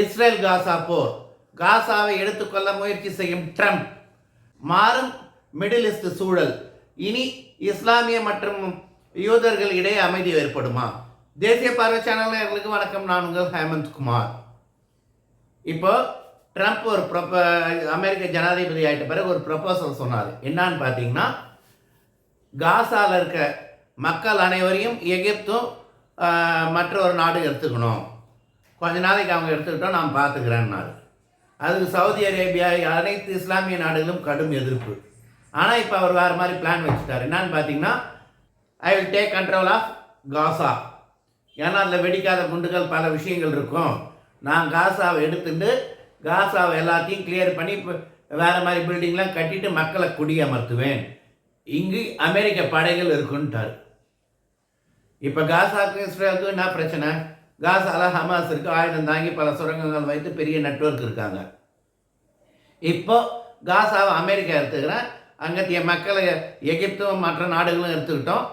Israel Gaza போர். காசாவை எடுத்துக்கொள்ள முயற்சி செய்யும் ட்ரம்ப். மாறும் மிடில் ஈஸ்ட் சூழல். இனி இஸ்லாமிய மற்றும் யூதர்கள் இடையே அமைதி ஏற்படுமா? தேசிய பார்வை சேனல்களுக்கு வணக்கம். நான் உங்கள் ஹேமந்த் குமார். இப்போ ட்ரம்ப் ஒரு ப்ரொப அமெரிக்க ஜனாதிபதி ஆகிட்ட பிறகு ஒரு ப்ரொபோசல் சொன்னார். என்னன்னு பார்த்தீங்கன்னா காசாவில் இருக்க மக்கள் அனைவரையும் எகிப்தும் மற்ற ஒரு நாடு எடுத்துக்கணும். கொஞ்ச நாளைக்கு அவங்க எடுத்துக்கிட்டோம் நான் பார்த்துக்கிறேன்னாரு. அதுக்கு சவுதி அரேபியா அனைத்து இஸ்லாமிய நாடுகளும் கடும் எதிர்ப்பு. ஆனால் இப்போ அவர் வேறு மாதிரி பிளான் வச்சுட்டார். என்னன்னு பார்த்தீங்கன்னா I will take control of Gaza ஏன்னா அதில் வெடிக்காத குண்டுகள் பல விஷயங்கள் இருக்கும். நான் காசாவை எடுத்துட்டு காசாவை எல்லாத்தையும் கிளியர் பண்ணி இப்போ வேறு மாதிரி பில்டிங்லாம் கட்டிட்டு மக்களை குடியமர்த்துவேன். இங்கு அமெரிக்க படைகள் இருக்குன்ட்டார். இப்போ காசாவுக்கும் இஸ்ரேலுக்கும் என்ன பிரச்சனை? காசால ஹமாஸ் இருக்கு ஆயுதம் தாங்கி பல சுரங்கங்கள் வைத்து பெரிய நெட்வொர்க் இருக்காங்க. இப்போ காசாவை அமெரிக்கா எடுத்துக்கிறேன். அங்கத்திய மக்களை எகிப்தும் மற்ற நாடுகளும் எடுத்துக்கிட்டோம்.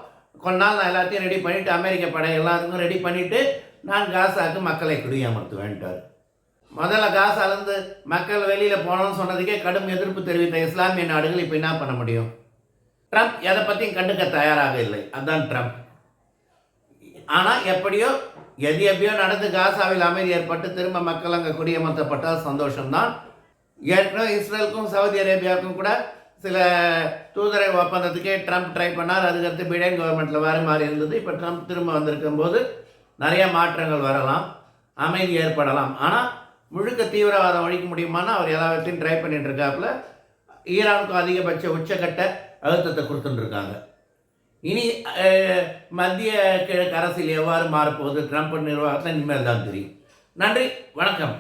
கொஞ்ச நாள் நான் எல்லாத்தையும் ரெடி பண்ணிவிட்டு அமெரிக்க படை எல்லாத்துக்கும் ரெடி பண்ணிவிட்டு நான் காசாவுக்கு மக்களை குடியமர்த்துவேன்ட்டார் முதல்ல காசாலேருந்து மக்கள் வெளியில் போனோம்னு சொன்னதுக்கே கடும் எதிர்ப்பு தெரிவித்த இஸ்லாமிய நாடுகள் இப்போ என்ன பண்ண முடியும்? ட்ரம்ப் எதை பற்றியும் கண்டுக்க தயாராக இல்லை. அதுதான் ட்ரம்ப். ஆனால் எப்படியோ எது எப்பயோ நடந்து காசாவில் அமைதி ஏற்பட்டு திரும்ப மக்கள் அங்கே குடியமர்த்தப்பட்டால் சந்தோஷம்தான். ஏற்கனவே இஸ்ரேலுக்கும் சவுதி அரேபியாவுக்கும் கூட சில தூதரை ஒப்பந்தத்துக்கே ட்ரம்ப் ட்ரை பண்ணார். அதுக்கடுத்து பிடேன் கவர்மெண்ட்டில் வேறு மாதிரி இருந்தது. இப்போ ட்ரம்ப் திரும்ப வந்திருக்கும் போது நிறைய மாற்றங்கள் வரலாம். அமைதி ஏற்படலாம். ஆனால் முழுக்க தீவிரவாதம் ஒழிக்க முடியுமானா அவர் எல்லாத்தையும் ட்ரை பண்ணிட்டு இருக்காப்புல. ஈரானுக்கும் அதிகபட்ச உச்சக்கட்ட அழுத்தத்தை கொடுத்துட்டுருக்காங்க இனி மத்திய கிழக்கு அரசியல் எவ்வாறு மாறப்போகுது? ட்ரம்ப் நிர்வாகத்தில் இனிமேல் தான் தெரியும். நன்றி வணக்கம்.